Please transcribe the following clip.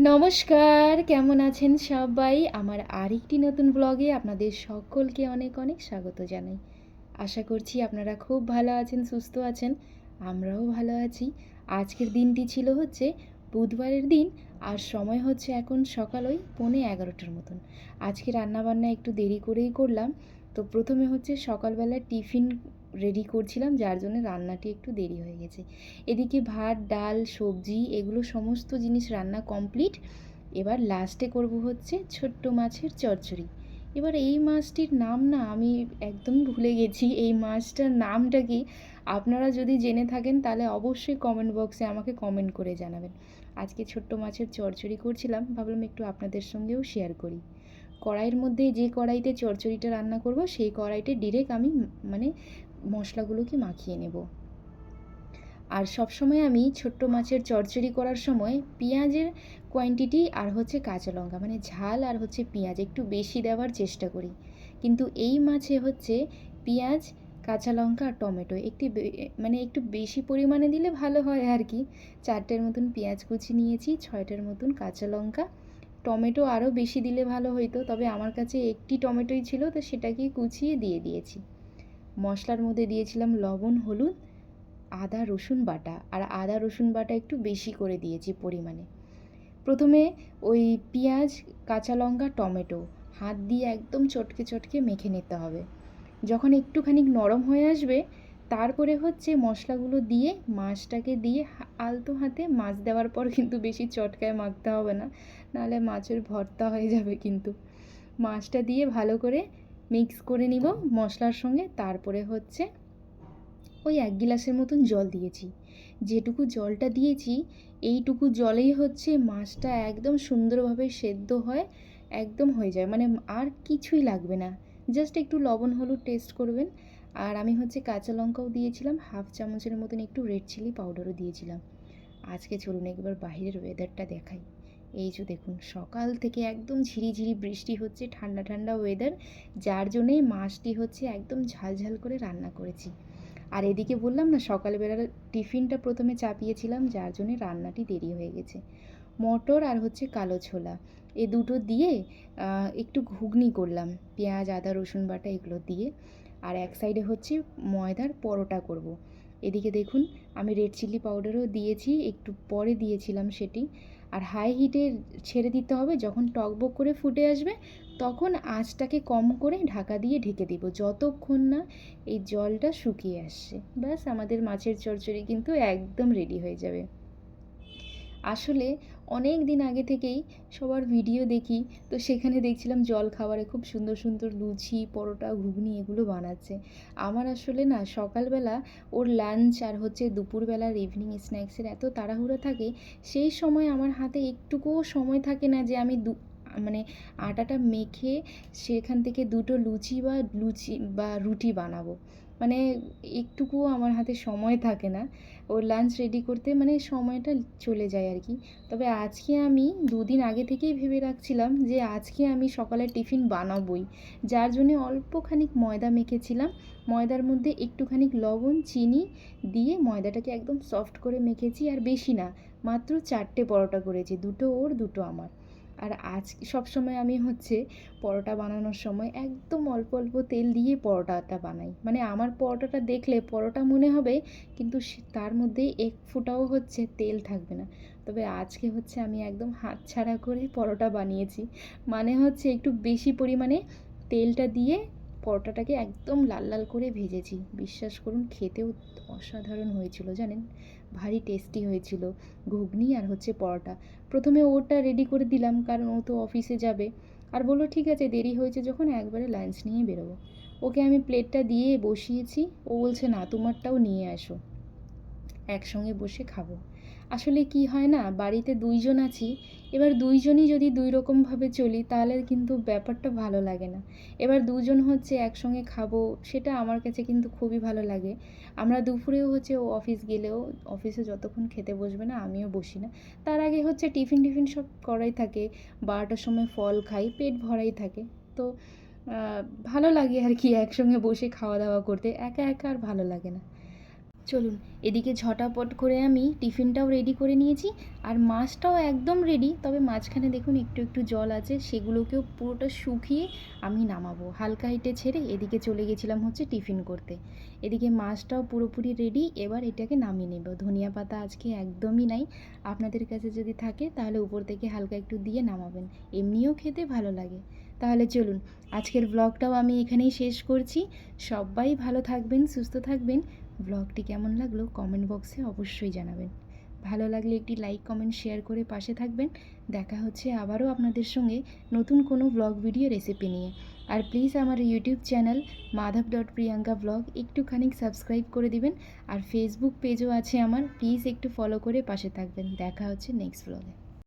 নমস্কার, কেমন আছেন সবাই? আমার আরেকটি নতুন ব্লগে আপনাদের সকলকে অনেক অনেক স্বাগত জানাই। আশা করছি আপনারা খুব ভালো আছেন, সুস্থ আছেন, আমরাও ভালো আছি। আজকের দিনটি ছিল হচ্ছে বুধবারের দিন আর সময় হচ্ছে এখন সকাল ওই পৌনে এগারোটার মতন। আজকে রান্নাবান্না একটু দেরি করেই করলাম। তো প্রথমে হচ্ছে সকালবেলা টিফিন রেডি করছিলাম, যার জন্য রান্নাটি একটু দেরি হয়ে গেছে। এদিকে ভাত, ডাল, সবজি এগুলো সমস্ত জিনিস রান্না কমপ্লিট এবার লাস্টে করব হচ্ছে ছোট্ট মাছের চচ্চড়ি। এবার এই মাছটির নাম না আমি একদম ভুলে গেছি, এই মাছটার নামটা কি? আপনারা যদি জেনে থাকেন তাহলে অবশ্যই কমেন্ট বক্সে আমাকে কমেন্ট করে জানাবেন। আজকে ছোট্ট মাছের চচ্চড়ি করছিলাম, ভাবলাম একটু আপনাদের সঙ্গেও শেয়ার করি। কড়াইয়ের মধ্যে যে কড়াইতে চচ্চড়িটা রান্না করব, সেই কড়াইতে ডিরেক্ট আমি মানে মশলাগুলোকে মাখিয়ে নেব। আর সবসময় আমি ছোট্ট মাছের চচ্চড়ি করার সময় পেঁয়াজের কোয়ান্টিটি আর হচ্ছে কাঁচা লঙ্কা মানে ঝাল আর হচ্ছে পেঁয়াজ একটু বেশি দেওয়ার চেষ্টা করি। কিন্তু এই মাছে হচ্ছে পেঁয়াজ, কাঁচা লঙ্কা আর টমেটো একটি মানে একটু বেশি পরিমাণে দিলে ভালো হয় আর কি। চারটের মতন পেঁয়াজ কুচি নিয়েছি, ছয়টার মতন কাঁচা লঙ্কা। টমেটো আরও বেশি দিলে ভালো হইতো, তবে আমার কাছে একটি টমেটোই ছিল, তো সেটাকে কুচিয়ে দিয়ে দিয়েছি। মশলার মধ্যে দিয়েছিলাম লবণ, হলুদ, আদা, রসুন বাটা। আর আদা, রসুন বাটা একটু বেশি করে দিয়েছি পরিমাণে। প্রথমে ওই পেঁয়াজ, কাঁচা লঙ্কা, টমেটো হাত দিয়ে একদম চটকে চটকে মেখে নিতে হবে। যখন একটুখানি নরম হয়ে আসবে, তারপরে হচ্ছে মশলাগুলো দিয়ে, মাছটাকে দিয়ে আলতো হাতে মাছ দেওয়ার পর কিন্তু বেশি চটকায় মাখতে হবে না। নাহলে মাছের ভর্তা হয়ে যাবে কিন্তু। মাছটা দিয়ে ভালো করে মিক্স করে নিব মশলার সঙ্গে, তারপরে হচ্ছে ওই এক গিলাসের মতন জল দিয়েছি। যেটুকু জলটা দিয়েছি, এইটুকু জলেই হচ্ছে মাছটা একদম সুন্দরভাবে সেদ্ধ হয়, একদম হয়ে যায়। মানে আর কিছুই লাগবে না। জাস্ট একটু লবণ, হলুদ টেস্ট করবেন। আর আমি হচ্ছে কাঁচা লঙ্কাও দিয়েছিলাম, হাফ চামচের মতন একটু রেড চিলি পাউডারও দিয়েছিলাম। আজকে চলুন একবার বাইরের ওয়েদারটা দেখাই। এই যে দেখুন, সকাল থেকে একদম ঝিরিঝিরি বৃষ্টি হচ্ছে, ঠান্ডা ঠান্ডা ওয়েদার যার জন্যেই মাছটি হচ্ছে একদম ঝালঝাল করে রান্না করেছি। আর এদিকে বললাম না, সকালবেলার টিফিনটা প্রথমে চাপিয়েছিলাম, যার জন্যে রান্নাটি দেরি হয়ে গেছে। মটর আর হচ্ছে কালো ছোলা, এ দুটো দিয়ে একটু ঘুগনি করলাম, পেঁয়াজ, আদা, রসুন বাটা এগুলো দিয়ে। আর এক সাইডে হচ্ছে ময়দার পরোটা করব। এদিকে দেখুন, আমি রেড চিলি পাউডারও দিয়েছি, একটু পরে দিয়েছিলাম সেটি। আর হাই হিটে ছেড়ে দিতে হবে। যখন টকবক করে ফুটে আসবে, তখন আঁচটাকে কম করে ঢাকা দিয়ে ঢেকে দিব। যতক্ষণ না এই জলটা শুকিয়ে আসছে। ব্যাস, আমাদের মাছের চচ্চড়ি কিন্তু একদম রেডি হয়ে যাবে। আসলে অনেক দিন আগে থেকেই সবার ভিডিও দেখি। তো সেখানে দেখছিলাম জল খাবারে খুব সুন্দর সুন্দর লুচি, পরোটা, ঘুগনি এগুলো বানাচ্ছে। আমার আসলে না সকালবেলা ওর লাঞ্চ আর হচ্ছে দুপুরবেলার ইভিনিং স্ন্যাক্সের এত তাড়াহুড়ো থাকে, সেই সময় আমার হাতে একটুকুও সময় থাকে না যে আমি দু মানে আটাটা মেখে সেখান থেকে দুটো লুচি বা লুচি বা রুটি বানাবো। মানে একটুকুও আমার হাতে সময় থাকে না। ওর লাঞ্চ রেডি করতে মানে সময়টা চলে যায় আর কি। তবে আজকে আমি দুদিন আগে থেকেই ভেবে রাখছিলাম যে আজকে আমি সকালে টিফিন বানাবোই। যার জন্যে অল্পখানিক ময়দা মেখেছিলাম। ময়দার মধ্যে একটুখানি লবণ, চিনি দিয়ে ময়দাটাকে একদম সফট করে মেখেছি আর বেশি না, মাত্র চারটে পরোটা করেছি। দুটো ওর, দুটো আমার। আর আজ সবসময় আমি হচ্ছে পরোটা বানানোর সময় একদম অল্প অল্প তেল দিয়ে পরোটাটা বানাই। মানে আমার পরোটাটা দেখলে পরোটা মনে হবে, কিন্তু তার মধ্যে এক ফুটাও হচ্ছে তেল থাকবে না। তবে আজকে হচ্ছে আমি একদম হাত ছাড়া করে পরোটা বানিয়েছি। মানে হচ্ছে একটু বেশি পরিমাণে তেলটা দিয়ে পরোটাটাকে একদম লাল লাল করে ভেজেছি। বিশ্বাস করুন, খেতেও অসাধারণ হয়েছিল, জানেন? ভারী টেস্টি হয়েছিল, ঘুগনি আর হচ্ছে পরোটা। প্রথমে ওটা রেডি করে দিলাম, কারণ ও তো অফিসে যাবে। আর বলল, ঠিক আছে, দেরি হয়েছে যখন, একবারে লাঞ্চ নিয়ে বেরোবো। ওকে আমি প্লেটটা দিয়ে বসিয়েছি। ও বলছে, না, তোমারটাও নিয়ে আসো। একসঙ্গে বসে খাব। আসলে কি হয় না, বাড়িতে দুইজন আছি, এবার দুইজনই যদি দুই রকমভাবে চলি তাহলে কিন্তু ব্যাপারটা ভালো লাগে না। এবার দুজন হচ্ছে একসঙ্গে খাব, সেটা আমার কাছে কিন্তু খুবই ভালো লাগে। আমরা দুপুরেও হচ্ছে ও অফিস গেলেও, অফিসে যতক্ষণ খেতে বসবে না, আমিও বসি না। তার আগে হচ্ছে টিফিন টিফিন সব করাই থাকে, বারোটার সময় ফল খাই, পেট ভরাই থাকে। তো ভালো লাগে আর কি একসঙ্গে বসে খাওয়া দাওয়া করতে, একা একা আর ভালো লাগে না। চলুন, এদিকে ঝটাপট করে আমি টিফিনটাও রেডি করে নিয়েছি আর মাছটাও একদম রেডি তবে মাঝখানে দেখুন একটু একটু জল আছে, সেগুলোকেও পুরোটা শুকিয়ে আমি নামাবো। হালকা হিটে ছেড়ে এদিকে চলে গেছিলাম হচ্ছে টিফিন করতে। এদিকে মাছটাও পুরোপুরি রেডি এবার এটাকে নামিয়ে নেব। ধনিয়া পাতা আজকে একদমই নাই। আপনাদের কাছে যদি থাকে তাহলে উপর থেকে হালকা একটু দিয়ে নামাবেন। এমনিও খেতে ভালো লাগে। তাহলে চলুন, আজকের ব্লগটাও আমি এখানেই শেষ করছি। সবাই ভালো থাকবেন, সুস্থ থাকবেন। ব্লগটি কেমন লাগল কমেন্ট বক্সে অবশ্যই জানাবেন। ভালো লাগলে একটি লাইক কমেন্ট শেয়ার করে পাশে থাকবেন। দেখা হচ্ছে আবারও আপনাদের সঙ্গে নতুন কোনো ব্লগ ভিডিও রেসিপি নিয়ে। আর প্লিজ আমার YouTube channel Madhab dot Priyanka blog একটুখানি সাবস্ক্রাইব করে দিবেন। আর ফেসবুক পেজও আছে আমার প্লিজ একটু ফলো করে পাশে থাকবেন। দেখা হচ্ছে নেক্সট ব্লগে